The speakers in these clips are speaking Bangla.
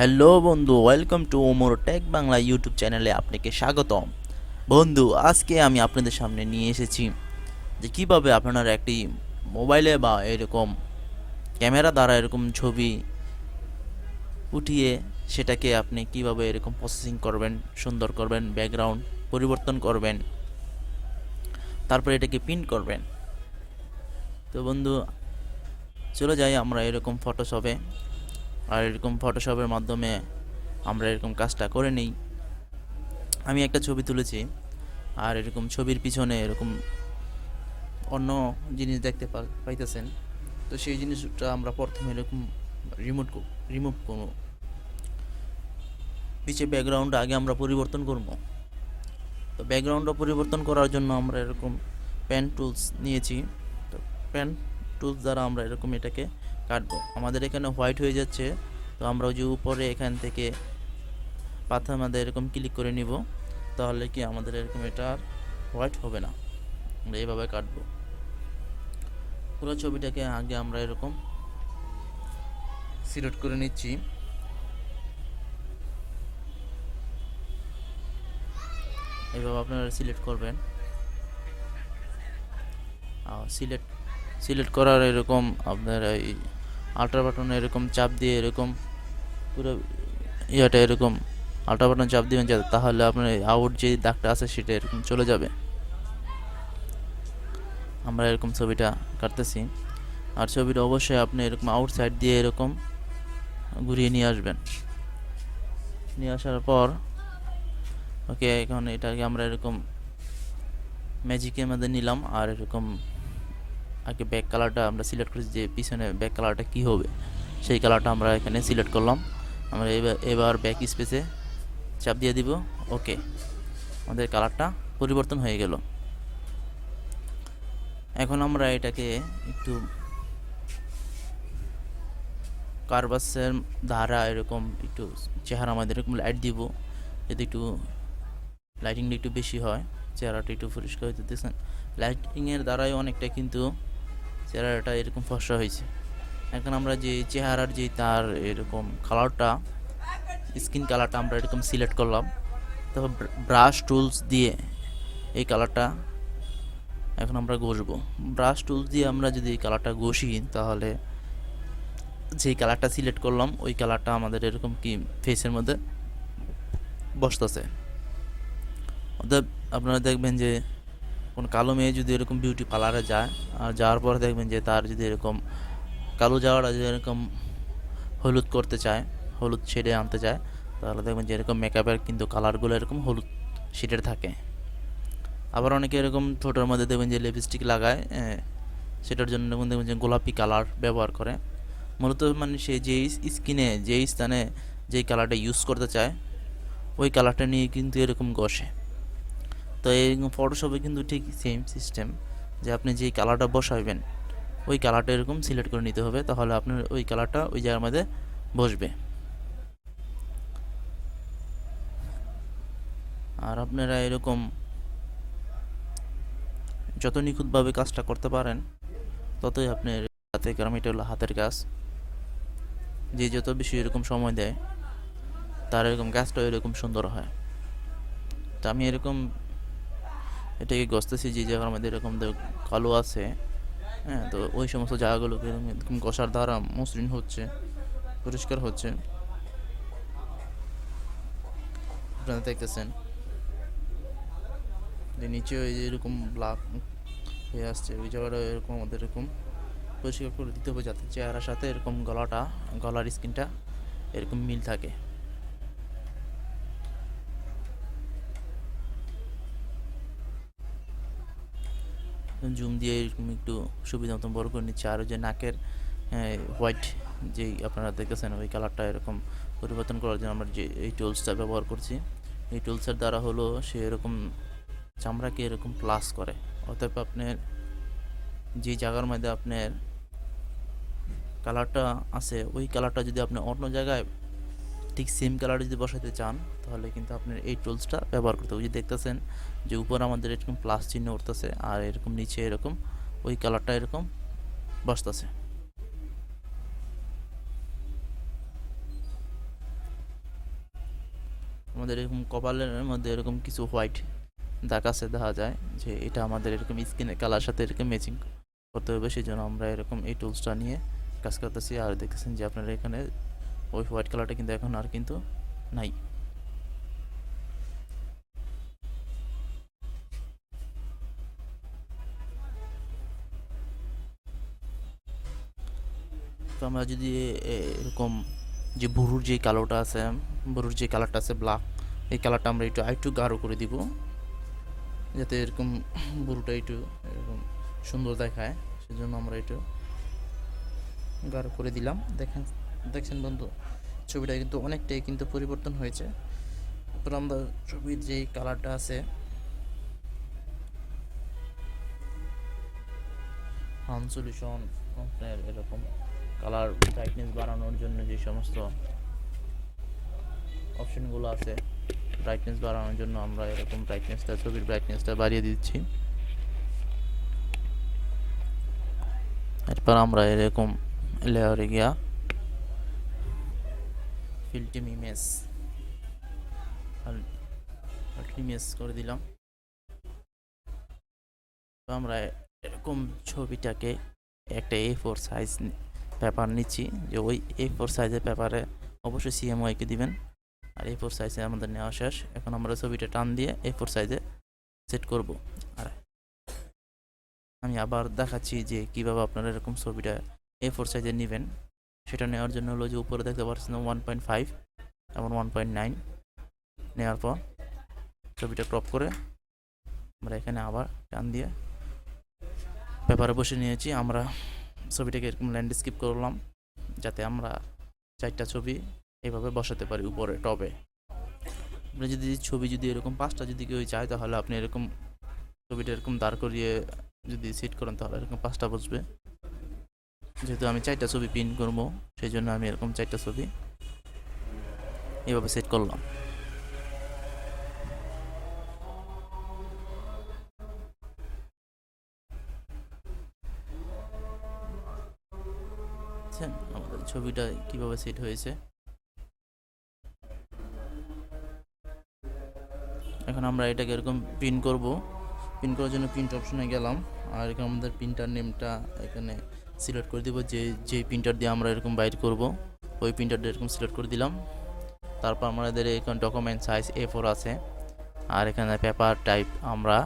হ্যালো বন্ধু welcome to Omar tech Bangla YouTube চ্যানেলে আপনাকে স্বাগতম। বন্ধু, আজকে আমি আপনাদের সামনে নিয়ে এসেছি যে কীভাবে আপনারা একটি মোবাইলে বা এরকম ক্যামেরা দ্বারা এরকম ছবি উঠিয়ে সেটাকে আপনি কীভাবে এরকম প্রসেসিং করবেন, সুন্দর করবেন ব্যাকগ্রাউন্ড পরিবর্তন করবেন, তারপরে এটাকে প্রিন্ট করবেন। তো বন্ধু, চলে যাই আমরা এরকম ফটোশপে আর এরকম ফটোশপের মাধ্যমে আমরা এরকম কাজটা করে নিই। আমি একটা ছবি তুলেছি আর এরকম ছবির পিছনে এরকম অন্য জিনিস দেখতে পাইতেছেন। তো সেই জিনিসটা আমরা প্রথমে এরকম রিমোট রিমুভ করব। পিছে ব্যাকগ্রাউন্ড আগে আমরা পরিবর্তন করব। তো ব্যাকগ্রাউন্ডটা পরিবর্তন করার জন্য আমরা এরকম পেন টুলস নিয়েছি। তো পেন টুলস দ্বারা আমরা এরকম এটাকে কাটবো। আমাদের এখানে হোয়াইট হয়ে যাচ্ছে, তো আমরা যে উপরে এখান থেকে পাথর আমাদের এরকম ক্লিক করে নিব, তাহলে কি আমাদের এরকম এটা আর হোয়াইট হবে না। আমরা এইভাবে কাটবো। পুরো ছবিটাকে আগে আমরা এরকম সিলেক্ট করে নিচ্ছি। এইভাবে আপনারা সিলেক্ট করবেন। সিলেক্ট সিলেক্ট করার এরকম আপনার এই আল্ট্রা বাটনে এরকম চাপ দিয়ে এরকম পুরো ইয়েটা এরকম আল্ট্রা বাটন চাপ দিবেন যাতে তাহলে আপনার আউট যে দাগটা আছে সেটা এরকম চলে যাবে। আমরা এরকম ছবিটা কাটতেছি। আর ছবিটা অবশ্যই আপনি এরকম আউট সাইড দিয়ে এরকম ঘুরিয়ে নিয়ে আসবেন। নিয়ে আসার পর ওকে এখন এটাকে আমরা এরকম ম্যাজিকের মধ্যে নিলাম আর এরকম আগে ব্যাক কালারটা আমরা সিলেক্ট করেছি যে পিছনে ব্যাক কালারটা কি হবে, সেই কালারটা আমরা এখানে সিলেক্ট করলাম। আমরা এবার এবার ব্যাক স্পেসে চাপ দিয়ে দিব ওকে আমাদের কালারটা পরিবর্তন হয়ে গেল। এখন আমরা এটাকে একটু কারবাসের ধারা এরকম একটু চেহারা আমাদের এরকম লাইট দিব, যদি একটু লাইটিংটা একটু বেশি হয়, চেহারাটা একটু পরিষ্কার হইতে দেখছেন লাইটিংয়ের দ্বারাই অনেকটা কিন্তু চেহারাটা এরকম ফসা হয়েছে। এখন আমরা যে চেহারার যে তার এরকম কালারটা স্কিন কালারটা আমরা এরকম সিলেক্ট করলাম। তারপর ব্রাশ টুলস দিয়ে এই কালারটা এখন আমরা ঘষবো। ব্রাশ টুলস দিয়ে আমরা যদি এই কালারটা ঘষি, তাহলে যেই কালারটা সিলেক্ট করলাম, ওই কালারটা আমাদের এরকম কি ফেসের মধ্যে বসতেছে। অর্থাৎ আপনারা দেখবেন যে কোনো কালো মেয়ে যদি এরকম বিউটি পার্লারে যায়, আর যাওয়ার পর দেখবেন যে তার যদি এরকম কালো যাওয়াটা যদি এরকম হলুদ করতে চায়, হলুদ শেডে আনতে চায়, তাহলে দেখবেন যে এরকম মেকআপের কিন্তু কালারগুলো এরকম হলুদ শেডের থাকে। আবার অনেকে এরকম ঠোঁটের মধ্যে দেখবেন যে লিপস্টিক লাগায় সেটার জন্য দেখবেন দেখবেন যে গোলাপি কালার ব্যবহার করে। মূলত মানে সে যেই স্কিনে যেই স্থানে যেই কালারটা ইউজ করতে চায়, ওই কালারটা নিয়ে কিন্তু এরকম ঘষে। তো এই ফটোশপে কিন্তু ঠিক সেম সিস্টেম যে আপনি যেই কালারটা বসাবেন ওই কালারটা এরকম সিলেক্ট করে নিতে হবে, তাহলে আপনার ওই কালারটা ওই জায়গার মধ্যে বসবে। আর আপনারা এরকম যত নিখুঁতভাবে কাজটা করতে পারেন, ততই আপনার হাতে কারণ এটা হলো হাতের কাজ। যে যত বেশি এরকম সময় দেয়, তার এরকম কাজটাও এরকম সুন্দর হয়। তো আমি এরকম এটাকে গসতেছি, যে জায়গার মধ্যে এরকম কালো আছে হ্যাঁ তো ওই সমস্ত জায়গাগুলোকে এরকম কষার দ্বারা মসৃণ হচ্ছে, পরিষ্কার হচ্ছে। আপনারা দেখতেছেন? যে নিচে ওই যে এরকম ব্লাক হয়ে আসছে, ওই জায়গাটা এরকম আমাদের এরকম পরিষ্কার করে দিতে হবে, যাতে চেহারার সাথে এরকম গলাটা, গলার স্কিনটা এরকম মিল থাকে। জুম দিয়ে এরকম একটু সুবিধা মতন বড় করে নিচ্ছে। আর যে নাকের হোয়াইট যেই আপনারা দেখেছেন ওই কালারটা এরকম পরিবর্তন করার জন্য আমরা যে এই টুলসটা ব্যবহার করছি, এই টুলসের দ্বারা হলো সে এরকম চামড়াকে এরকম প্লাস করে। অতএব আপনার যে জায়গার মধ্যে আপনার কালারটা আছে, ওই কালারটা যদি আপনি অন্য জায়গায় ঠিক সেম কালার যদি বসাতে চান, তাহলে কিন্তু আপনার এই টুলসটা ব্যবহার করতে হবে। ওই যে দেখতেছেন যে উপর আমাদের এরকম প্লাস চিহ্ন উঠতেছে আর এরকম নিচে এরকম, ওই কালারটা এরকম বসতেছে। আমাদের এরকম কপালের মধ্যে এরকম কিছু হোয়াইট দাগ আছে দেখা যায় যে এটা আমাদের এরকম স্কিনের কালার সাথে এরকম ম্যাচিং করতে হবে সেই জন্য আমরা এরকম এই টুলসটা নিয়ে কাজ করতেছি। আর দেখতেছেন যে আপনারা এখানে ওই হোয়াইট কালারটা কিন্তু এখন আর কিন্তু নাই। তো আমরা যদি এরকম যে বুরুর যে কালোটা আছে ভুরুর যে কালারটা আছে ব্ল্যাক এই কালারটা আমরা একটু, আরেকটু গাঢ় করে দিব, যাতে এরকম ভুরুটা একটু, এরকম সুন্দর দেখায়, সেজন্য আমরা একটু গাঢ় করে দিলাম। দেখেন দেখছেন বন্ধু, ছবিটা কিন্তু অনেকটাই কিন্তু পরিবর্তন হয়েছে। আমরা ছবির যে কালারটা আছে হান সলিউশন আপনার এরকম কালার ব্রাইটনেস বাড়ানোর জন্য যে সমস্ত অপশনগুলো আছে ব্রাইটনেস বাড়ানোর জন্য আমরা এরকম ব্রাইটনেসটা ছবির ব্রাইটনেসটা বাড়িয়ে দিচ্ছি। এরপর আমরা এরকম লেয়ারে গিয়া ফিল্টিম ইমেজ। ইমেজ করে দিলাম। তো আমরা এরকম ছবিটাকে একটা এ ফোর সাইজ পেপার নিচ্ছি যে ওই এ ফোর সাইজের পেপারে অবশ্যই সিএমওয়াইকে দিবেন। আর এ ফোর সাইজে আমাদের নেওয়া শেষ। এখন আমরা ছবিটা টান দিয়ে এ ফোর সাইজে সেট করব। আর আমি আবার দেখাচ্ছি যে কীভাবে আপনারা এরকম ছবিটা এ ফোর সাইজে নেবেন। সেটা নেওয়ার জন্য হলো যে উপরে দেখতে পাচ্ছেন ওয়ান পয়েন্ট ফাইভ এবং ওয়ান পয়েন্ট নাইন নেওয়ার পর ছবিটা ক্রপ করে আমরা এখানে আবার টান দিয়ে পেপারে বসে নিয়েছি। আমরা ছবিটাকে এরকম ল্যান্ডস্কেপ করলাম যাতে আমরা চারটা ছবি এভাবে বসাতে পারি উপরে টবে আপনি যদি ছবি যদি এরকম পাঁচটা যদি কেউ চায় তাহলে আপনি এরকম ছবিটা এরকম দাঁড় করিয়ে যদি সেট করেন তাহলে এরকম পাঁচটা বসবে। যেহেতু আমি চারটা ছবি প্রিন্ট করব সেই জন্য আমি এরকম চারটা ছবি এভাবে সেট করলাম। আমাদের ছবিটা কীভাবে সেট হয়েছে? এখন আমরা এটাকে এরকম প্রিন্ট করব। প্রিন্ট করার জন্য প্রিন্ট অপশনে গেলাম। আর এখানে আমাদের প্রিন্টার নেমটা এখানে সিলেক্ট করে দিব, যে যে প্রিন্টার দিয়ে আমরা এরকম বাইর করব, ওই প্রিন্টারটা এরকম সিলেক্ট করে দিলাম। তারপর আমাদের এখানে ডকুমেন্ট সাইজ এ ফোর আছে, আর এখানে পেপার টাইপ আমরা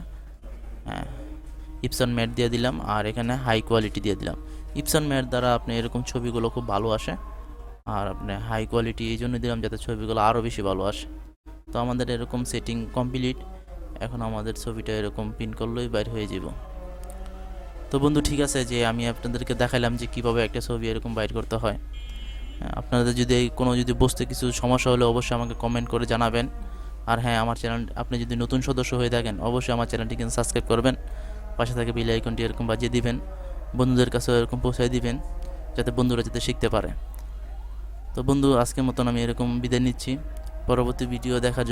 ইপসন ম্যাট দিয়ে দিলাম, আর এখানে হাই কোয়ালিটি দিয়ে দিলাম। ইপসন ম্যাট দ্বারা আপনি এরকম ছবিগুলো খুব ভালো আসে, আর আপনি হাই কোয়ালিটি এই জন্য দিলাম যাতে ছবিগুলো আরও বেশি ভালো আসে। তো আমাদের এরকম সেটিং কমপ্লিট এখন আমাদের ছবিটা এরকম প্রিন্ট করলেই বাইর হয়ে যাব। তো বন্ধু, ঠিক আছে যে আমি আপনাদেরকে দেখাইলাম যে কীভাবে একটা ছবি এরকম বাইর করতে হয়। আপনাদের যদি কোনো যদি বুঝতে কিছু সমস্যা হলে অবশ্যই আমাকে কমেন্ট করে জানাবেন। আর হ্যাঁ আমার চ্যানেল আপনি যদি নতুন সদস্য হয়ে থাকেন, অবশ্যই আমার চ্যানেলটি কিন্তু সাবস্ক্রাইব করবেন। পাশে থাকে বেল আইকনটি এরকম বাজিয়ে দিবেন। বন্ধুদের কাছেও এরকম পৌঁছায় দিবেন, যাতে বন্ধুরা যাতে শিখতে পারে। তো বন্ধু, আজকের মতন আমি এরকম বিদায় নিচ্ছি। পরবর্তী ভিডিও দেখার